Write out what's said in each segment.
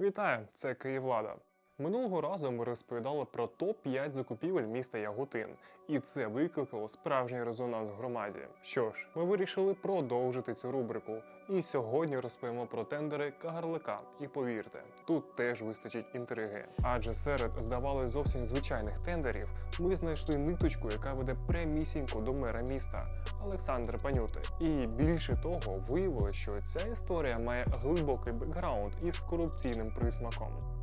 Вітаю, це Київлада. Минулого разу ми розповідали про топ-5 закупівель міста Яготин, і це викликало справжній резонанс в громаді. Що ж, ми вирішили продовжити цю рубрику. І сьогодні розповімо про тендери Кагарлика. І повірте, тут теж вистачить інтриги. Адже серед, здавалось, зовсім звичайних тендерів ми знайшли ниточку, яка веде прямісінько до мера міста Олександра Панюти. І більше того, виявилось, що ця історія має глибокий бекграунд із корупційним присмаком.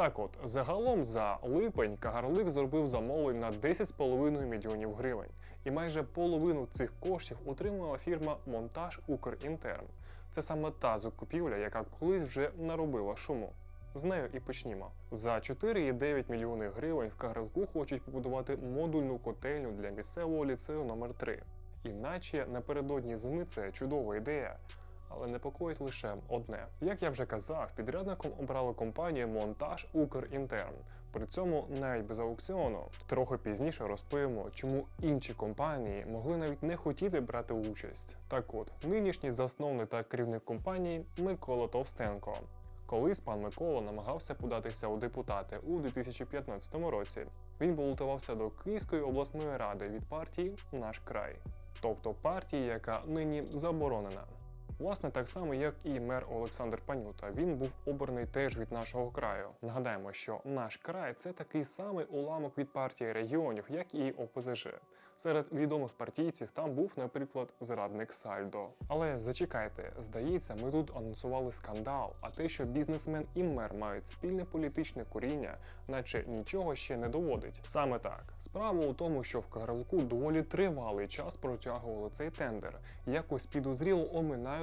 Так от, загалом за липень Кагарлик зробив замовлень на 10,5 мільйонів гривень, і майже половину цих коштів отримала фірма Монтаж Укрінтерм. Це саме та закупівля, яка колись вже наробила шуму. З нею і почнімо. За 4,9 мільйони гривень в Кагарлику хочуть побудувати модульну котельню для місцевого ліцею номер 3 Іначе напередодні зими це чудова ідея, але непокоїть лише одне. Як я вже казав, підрядником обрали компанію Монтаж Укрінтерм. При цьому навіть без аукціону. Трохи пізніше розповімо, чому інші компанії могли навіть не хотіти брати участь. Так от, нинішній засновник та керівник компанії Микола Товстенко. Колись пан Микола намагався податися у депутати у 2015 році. Він балотувався до Київської обласної ради від партії Наш край, тобто партії, яка нині заборонена. Власне, так само, як і мер Олександр Панюта. Він був обраний теж від нашого краю. Нагадаємо, що наш край це такий самий уламок від партії регіонів, як і ОПЗЖ. Серед відомих партійців там був, наприклад, зрадник Сальдо. Але зачекайте, здається, ми тут анонсували скандал, а те, що бізнесмен і мер мають спільне політичне коріння, наче нічого ще не доводить. Саме так. Справа у тому, що в Кагарлику доволі тривалий час протягували цей тендер, якось підозріло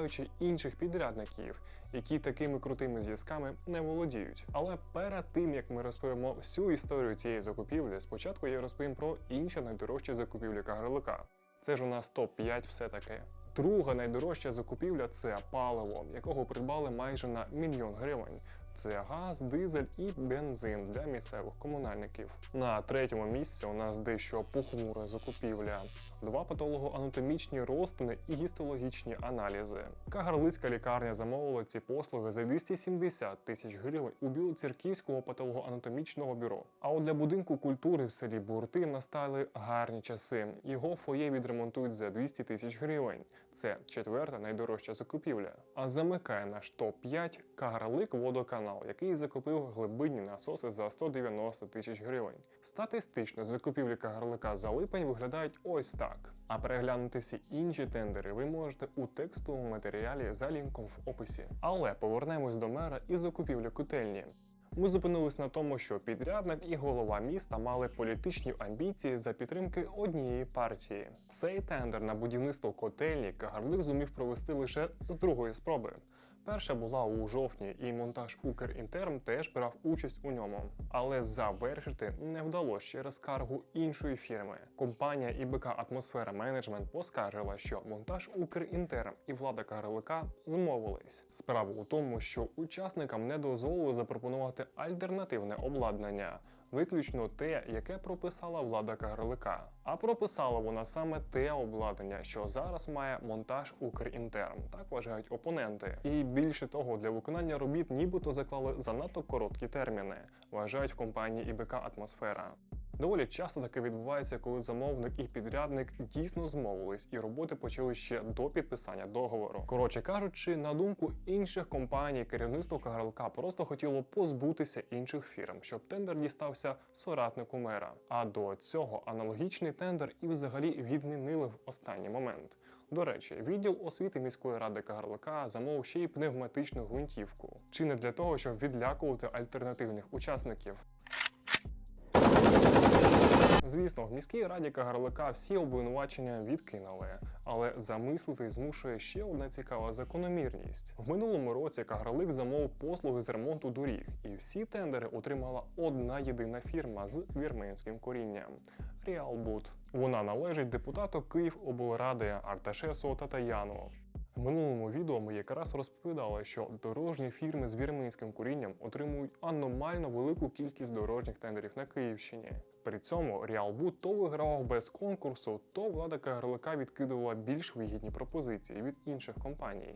оминаючи інших підрядників, які такими крутими зв'язками не володіють. Але перед тим як ми розповімо всю історію цієї закупівлі, спочатку я розповім про інші найдорожчі закупівлі Кагарлика. Це ж у нас топ-5 все-таки. Друга найдорожча закупівля це паливо, якого придбали майже на мільйон гривень. Це газ, дизель і бензин для місцевих комунальників. На третьому місці у нас дещо похмура закупівля. Два патологоанатомічні розтини і гістологічні аналізи. Кагарлицька лікарня замовила ці послуги за 270 тисяч гривень у Білоцерківського патологоанатомічного бюро. А от для будинку культури в селі Бурти настали гарні часи. Його фоє відремонтують за 200 тисяч гривень. Це четверта найдорожча закупівля. А замикає наш топ-5 Кагарлик водоканал, який закупив глибинні насоси за 190 тисяч гривень. Статистично закупівлі Кагарлика за липень виглядають ось так. А переглянути всі інші тендери ви можете у текстовому матеріалі за лінком в описі. Але повернемось до мера і закупівлі котельні. Ми зупинились на тому, що підрядник і голова міста мали політичні амбіції за підтримки однієї партії. Цей тендер на будівництво котельні Кагарлик зумів провести лише з другої спроби. Перша була у жовтні, і монтаж Укрінтерм теж брав участь у ньому. Але завершити не вдалося через скаргу іншої фірми. Компанія ІБК Атмосфера Менеджмент поскаржила, що монтаж Укрінтерм і влада Кагарлика змовились. Справа у тому, що учасникам не дозволили запропонувати альтернативне обладнання, виключно те, яке прописала влада Кагарлика. А прописала вона саме те обладнання, що зараз має монтаж Укрінтерм, так вважають опоненти. І більше того, для виконання робіт нібито заклали занадто короткі терміни, вважають в компанії ІБК Атмосфера. Доволі часто таке відбувається, коли замовник і підрядник дійсно змовились, і роботи почали ще до підписання договору. Коротше кажучи, на думку інших компаній, керівництво Кагарлика просто хотіло позбутися інших фірм, щоб тендер дістався соратнику мера. А до цього аналогічний тендер і взагалі відмінили в останній момент. До речі, відділ освіти міської ради Кагарлика замовив ще й пневматичну гвинтівку, чи не для того, щоб відлякувати альтернативних учасників. Звісно, в міській раді Кагарлика всі обвинувачення відкинули, але замислити змушує ще одна цікава закономірність. В минулому році Кагарлик замовив послуги з ремонту доріг, і всі тендери отримала одна єдина фірма з вірменським корінням Ріалбуд. Вона належить депутату Київоблради Арташесу Татаяну. В минулому відео ми якраз розповідали, що дорожні фірми з вірменським корінням отримують аномально велику кількість дорожніх тендерів на Київщині. При цьому Ріалбу то вигравав без конкурсу, то влада Кагарлика відкидувала більш вигідні пропозиції від інших компаній.